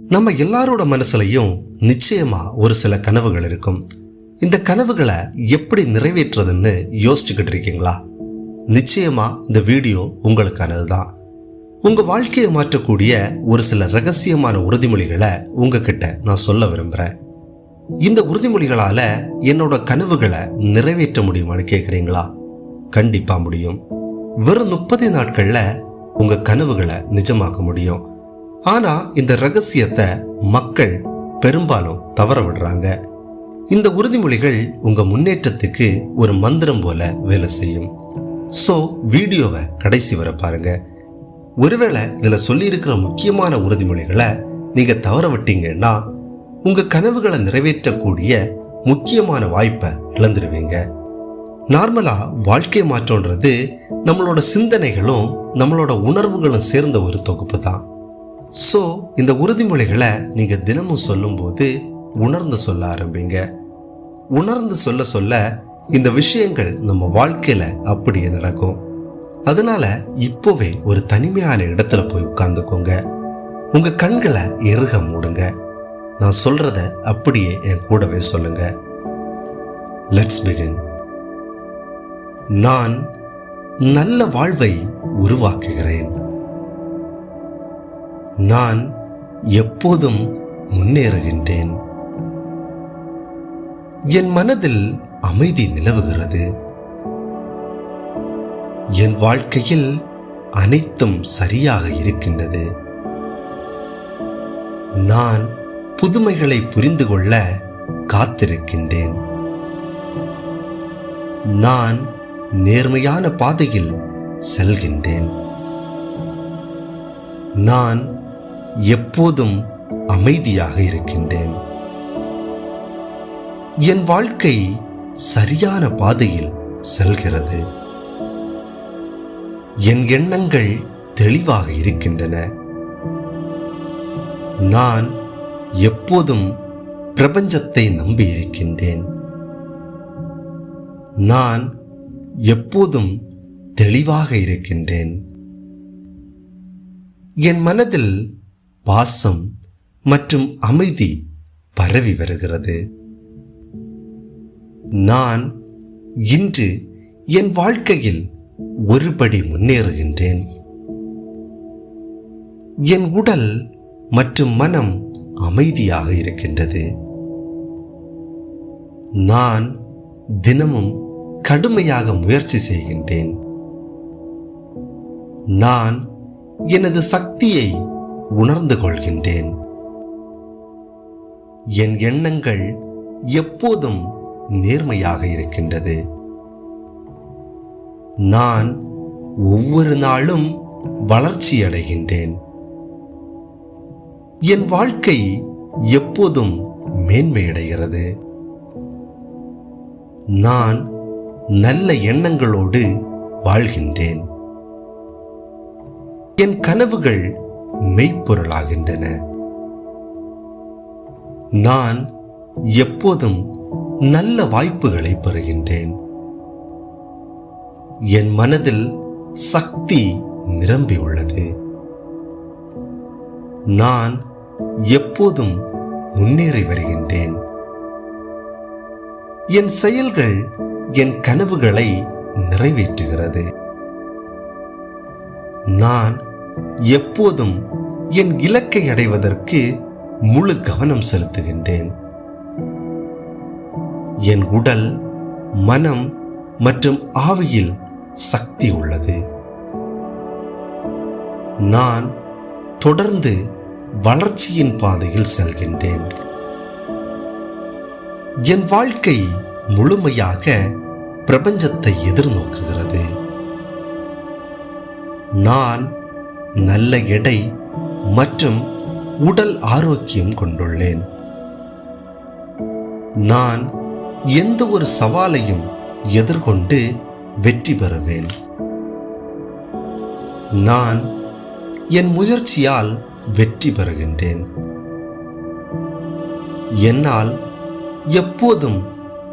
நம்ம எல்லாரோட மனசுலயும் நிச்சயமா ஒரு சில கனவுகள் இருக்கும். இந்த கனவுகளை எப்படி நிறைவேற்றுறதுன்னு யோசிச்சுக்கிட்டு இருக்கீங்களா? நிச்சயமா இந்த வீடியோ உங்களுக்கானது தான் உங்க வாழ்க்கையை மாற்றக்கூடிய ஒரு சில ரகசியமான உறுதிமொழிகளை உங்ககிட்ட நான் சொல்ல விரும்புறேன். இந்த உறுதிமொழிகளால என்னோட கனவுகளை நிறைவேற்ற முடியுமான்னு கேட்குறீங்களா கண்டிப்பா முடியும். வெறும் முப்பது நாட்கள்ல உங்க கனவுகளை நிஜமாக்க முடியும். ஆனா இந்த ரகசியத்தை மக்கள் பெரும்பாலும் தவற விடுறாங்க இந்த உறுதிமொழிகள் உங்க முன்னேற்றத்துக்கு ஒரு மந்திரம் போல வேலை செய்யும். ஸோ வீடியோவை கடைசி வர பாருங்க. ஒருவேளை இதில் சொல்லியிருக்கிற முக்கியமான உறுதிமொழிகளை நீங்கள் தவற விட்டீங்கன்னா உங்கள் கனவுகளை நிறைவேற்றக்கூடிய முக்கியமான வாய்ப்பை இழந்துருவீங்க. நார்மலாக வாழ்க்கை மாற்றம்ன்றது நம்மளோட சிந்தனைகளும் நம்மளோட உணர்வுகளும் சேர்ந்த ஒரு தொகுப்பு தான். ஸோ இந்த உறுதிமொழிகளை நீங்கள் தினமும் சொல்லும்போது உணர்ந்து சொல்ல ஆரம்பிங்க. உணர்ந்து சொல்ல சொல்ல இந்த விஷயங்கள் நம்ம வாழ்க்கையில் அப்படியே நடக்கும். அதனால இப்போவே ஒரு தனிமையான இடத்துல போய் உட்கார்ந்துக்கோங்க. உங்க கண்களை எருக மூடுங்க. நான் சொல்றத அப்படியே என் கூடவே சொல்லுங்க. லெட்ஸ் பிகின் நான் நல்ல வாழ்வை உருவாக்குகிறேன். நான் எப்போதும் முன்னேறுகின்றேன். என் மனதில் அமைதி நிலவுகிறது. என் வாழ்க்கையில் அனைத்தும் சரியாக இருக்கின்றது. நான் புதுமைகளை புரிந்து கொள்ள காத்திருக்கின்றேன். நான் நேர்மையான பாதையில் செல்கின்றேன். நான் எப்போதும் அமைதியாக இருக்கின்றேன். என் வாழ்க்கை சரியான பாதையில் செல்கிறது. என் எண்ணங்கள் தெளிவாக இருக்கின்றன. நான் எப்போதும் பிரபஞ்சத்தை நம்பியிருக்கின்றேன் நான் எப்போதும் தெளிவாக இருக்கின்றேன். என் மனதில் பாசம் மற்றும் அமைதி பரவி வருகிறது. நான் இன்று என் வாழ்க்கையில் ஒருபடி முன்னேறுகின்றேன். என் உடல் மற்றும் மனம் அமைதியாக இருக்கின்றது. நான் தினமும் கடுமையாக முயற்சி செய்கின்றேன். நான் எனது சக்தியை உணர்ந்து கொள்கின்றேன் என் எண்ணங்கள் எப்போதும் நேர்மையாக இருக்கின்றது. நான் ஒவ்வொரு நாளும் வளர்ச்சி அடைகின்றேன். என் வாழ்க்கை எப்போதும் மேன்மையடைகிறது நான் நல்ல எண்ணங்களோடு வாழ்கின்றேன். என் கனவுகள் மெய்ப்பொருளாகின்றன. நான் எப்போதும் நல்ல வாய்ப்புகளை பெறுகின்றேன். என் மனதில் சக்தி நிரம்பி உள்ளது. நான் எப்போதும் முன்னேறி வருகின்றேன். என் செயல்கள் என் கனவுகளை நிறைவேற்றுகிறது. நான் எப்போதும் என் இலக்கை அடைவதற்கு முழு கவனம் செலுத்துகின்றேன். என் உடல் மனம் மற்றும் ஆவியில் சக்தி உள்ளது. நான் தொடர்ந்து வளர்ச்சியின் பாதையில் செல்கின்றேன். என் வாழ்க்கை முழுமையாக பிரபஞ்சத்தை எதிர்நோக்குகிறது. நான் நல்ல எடை மற்றும் உடல் ஆரோக்கியம் கொண்டுள்ளேன். நான் எந்த ஒரு சவாலையும் எதிர்கொண்டு வெற்றி பெறுவேன். நான் என் முயற்சியால் வெற்றி பெறுகின்றேன். என்னால் எப்போதும்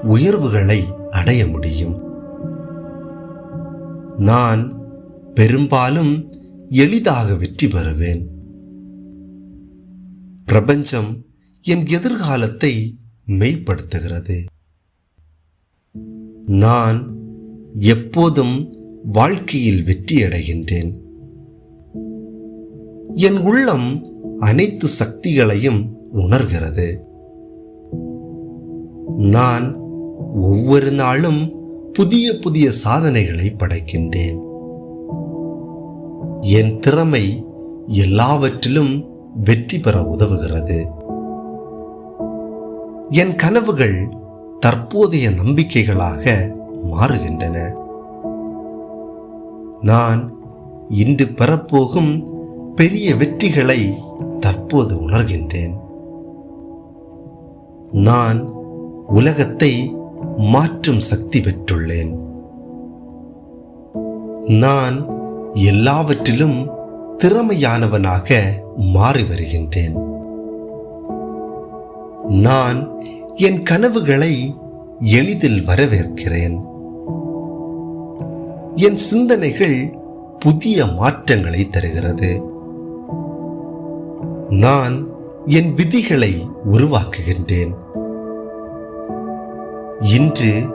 உயர்வுகளை அடைய முடியும். நான் பெரும்பாலும் எளிதாக வெற்றி பெறுவேன். பிரபஞ்சம் என் எதிர்காலத்தை மெய்ப்படுத்துகிறது. நான் எப்போதும் வாழ்க்கையில் வெற்றியடைகின்றேன் என் உள்ளம் அனைத்து சக்திகளையும் உணர்கிறது. நான் ஒவ்வொரு நாளும் புதிய புதிய சாதனைகளை படைக்கின்றேன். என் திறமை எல்லாவற்றிலும் வெற்றி பெற உதவுகிறது. என் கனவுகள் தற்போதைய நம்பிக்கைகளாக மாறுகின்றன. நான் இன்று பெறப்போகும் பெரிய வெற்றிகளை தற்போது உணர்கின்றேன். நான் உலகத்தை மாற்றும் சக்தி பெற்றுள்ளேன். நான் எல்லாவற்றிலும் திறமையானவனாக மாறி வருகின்றேன். நான் என் கனவுகளை எளிதில் வரவேற்கிறேன். என் சிந்தனைகள் புதிய மாற்றங்களை தருகிறது. நான் என் விதிகளை உருவாக்குகின்றேன். இன்று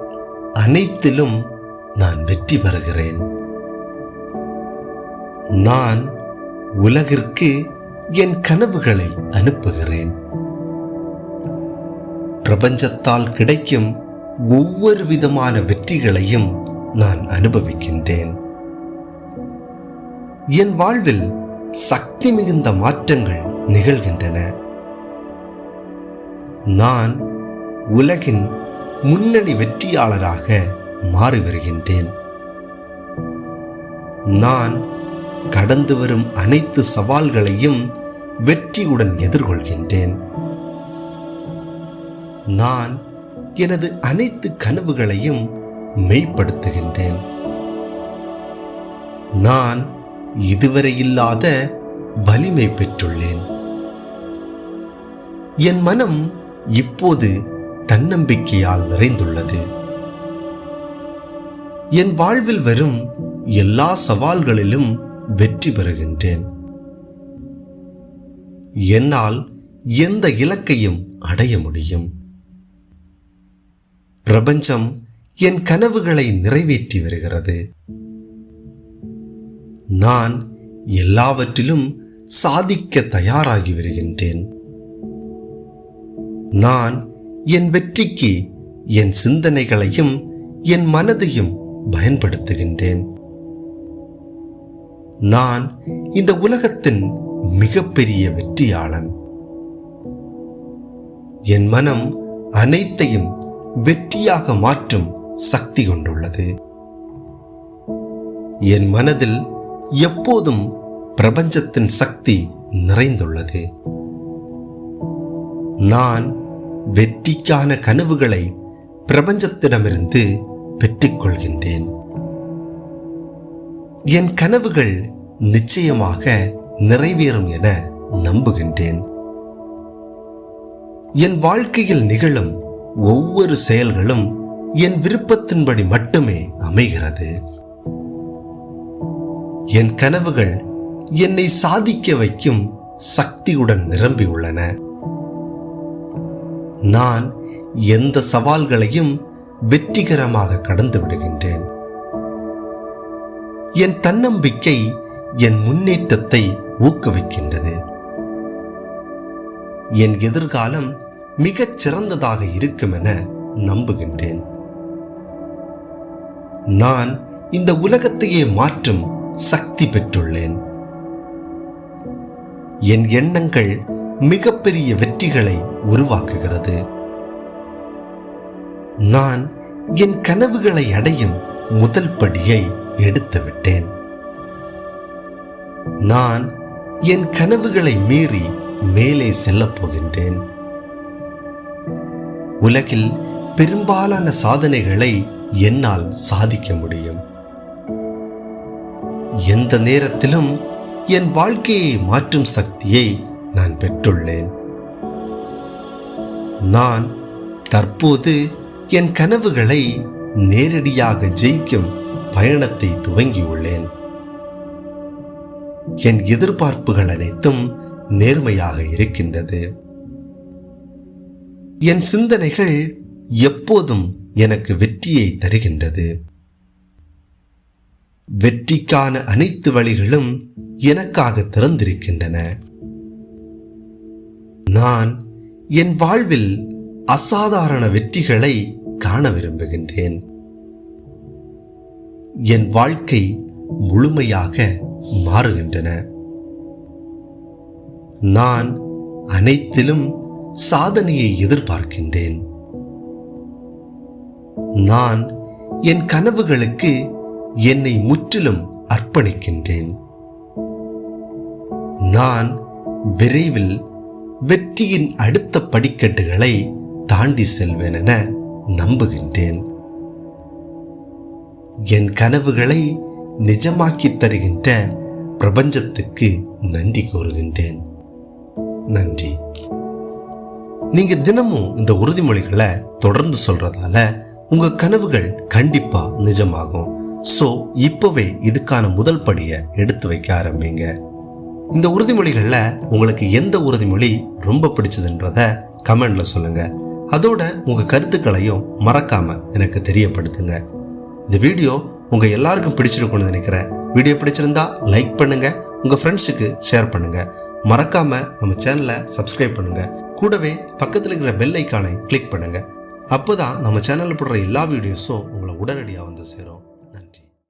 அனைத்திலும் நான் வெற்றி பெறுகிறேன். நான் உலகிற்கு என் கனவுகளை அனுப்புகிறேன். பிரபஞ்சத்தால் கிடைக்கும் ஒவ்வொரு விதமான வெற்றிகளையும் நான் அனுபவிக்கின்றேன். என் வாழ்வில் சக்தி மிகுந்த மாற்றங்கள் நிகழ்கின்றன. நான் உலகின் முன்னணி வெற்றியாளராக மாறி வருகின்றேன். நான் கடந்து வரும் அனைத்து சவால்களையும் வெற்றியுடன் எதிர்கொள்கின்றேன். நான் எனது அனைத்து கனவுகளையும் மெய்ப்படுத்துகின்றேன். நான் இதுவரை இல்லாத வலிமை பெற்றுள்ளேன். என் மனம் இப்போது தன்னம்பிக்கையால் நிறைந்துள்ளது. என் வாழ்வில் வரும் எல்லா சவால்களிலும் வெற்றி பெறுகின்றேன். என்னால் எந்த இலக்கையும் அடைய முடியும். பிரபஞ்சம் என் கனவுகளை நிறைவேற்றி வருகிறது. நான் எல்லாவற்றிலும் சாதிக்க தயாராகி வருகின்றேன். நான் என் வெற்றிக்கு என் சிந்தனைகளையும் என் மனதையும் பயன்படுத்துகின்றேன். நான் இந்த உலகத்தின் மிகப்பெரிய வெற்றியாளன். என் மனம் அனைத்தையும் வெற்றியாக மாற்றும் சக்தி கொண்டுள்ளது. என் மனதில் எப்போதும் பிரபஞ்சத்தின் சக்தி நிறைந்துள்ளது. நான் வெற்றிக்கான கனவுகளை பிரபஞ்சத்திடமிருந்து பெற்றுக்கொள்கின்றேன். என் கனவுகள் நிச்சயமாக நிறைவேறும் என நம்புகின்றேன். என் வாழ்க்கையில் நிகழும் ஒவ்வொரு செயல்களும் என் விருப்பத்தின்படி மட்டுமே அமைகிறது. என் கனவுகள் என்னை சாதிக்க வைக்கும் சக்தியுடன் நிரம்பியுள்ளன நான் எந்த சவால்களையும் வெற்றிகரமாக கடந்து விடுகின்றேன். என் தன்னம்பிக்கை என் முன்னேற்றத்தை ஊக்குவிக்கின்றது. என் எதிர்காலம் மிகச் சிறந்ததாக இருக்கும் என நம்புகின்றேன். நான் இந்த உலகத்தையே மாற்றும் சக்தி பெற்றுள்ளேன். என் எண்ணங்கள் மிகப்பெரிய வெற்றிகளை உருவாக்குகிறது. நான் என் கனவுகளை அடையும் முதல் படியை எடுத்து விட்டேன். நான் என் கனவுகளை மீறி மேலே செல்லப் போகின்றேன். உலகில் பெரும்பாலான சாதனைகளை என்னால் சாதிக்க முடியும். எந்த நேரத்திலும் என் வாழ்க்கையை மாற்றும் சக்தியை நான் பெற்றுள்ளேன். நான் தற்போது என் கனவுகளை நேரடியாக ஜெயிக்கும் பயணத்தை துவங்கியுள்ளேன். என் எதிர்பார்ப்புகள் அனைத்தும் நேர்மையாக இருக்கின்றது. என் சிந்தனைகள் எப்போதும் எனக்கு வெற்றியை தருகின்றது. வெற்றிக்கான அனைத்து வழிகளும் எனக்காக திறந்திருக்கின்றன. நான் என் வாழ்வில் அசாதாரண வெற்றிகளை காண விரும்புகின்றேன். என் வாழ்க்கை முழுமையாக மாறுகின்றன. நான் அனைத்திலும் சாதனையை எதிர்பார்க்கின்றேன். நான் என் கனவுகளுக்கு என்னை முற்றிலும் அர்ப்பணிக்கின்றேன். நான் விரைவில் வெற்றியின் அடுத்த படிக்கட்டுகளை தாண்டி செல்வேன் என நம்புகின்றேன். என் கனவுகளை நிஜமாக்கித் தருகின்ற பிரபஞ்சத்துக்கு நன்றி கூறுகின்றேன். நன்றி. நீங்க தினமும் இந்த உறுதிமொழிகளை தொடர்ந்து சொல்றதால உங்க கனவுகள் கண்டிப்பா நிஜமாகும். ஸோ இப்பவே இதுக்கான முதல் படியை எடுத்து வைக்க ஆரம்பிங்க. இந்த உறுதிமொழிகளில் உங்களுக்கு எந்த உறுதிமொழி ரொம்ப பிடிச்சதுன்றத கமெண்ட்ல சொல்லுங்க. அதோட உங்க கருத்துக்களையும் மறக்காம எனக்கு தெரியப்படுத்துங்க. இந்த வீடியோ உங்கள் எல்லாருக்கும் பிடிச்சிருக்கும்னு நினைக்கிறேன். வீடியோ பிடிச்சிருந்தா லைக் பண்ணுங்கள் உங்கள் ஃப்ரெண்ட்ஸுக்கு ஷேர் பண்ணுங்கள் மறக்காமல் நம்ம சேனலை சப்ஸ்கிரைப் பண்ணுங்க. கூடவே பக்கத்தில் இருக்கிற பெல் ஐக்கானை கிளிக் பண்ணுங்க. அப்போதான் நம்ம சேனலில் போடுற எல்லா வீடியோஸும் உங்களை உடனடியாக வந்து சேரும். நன்றி.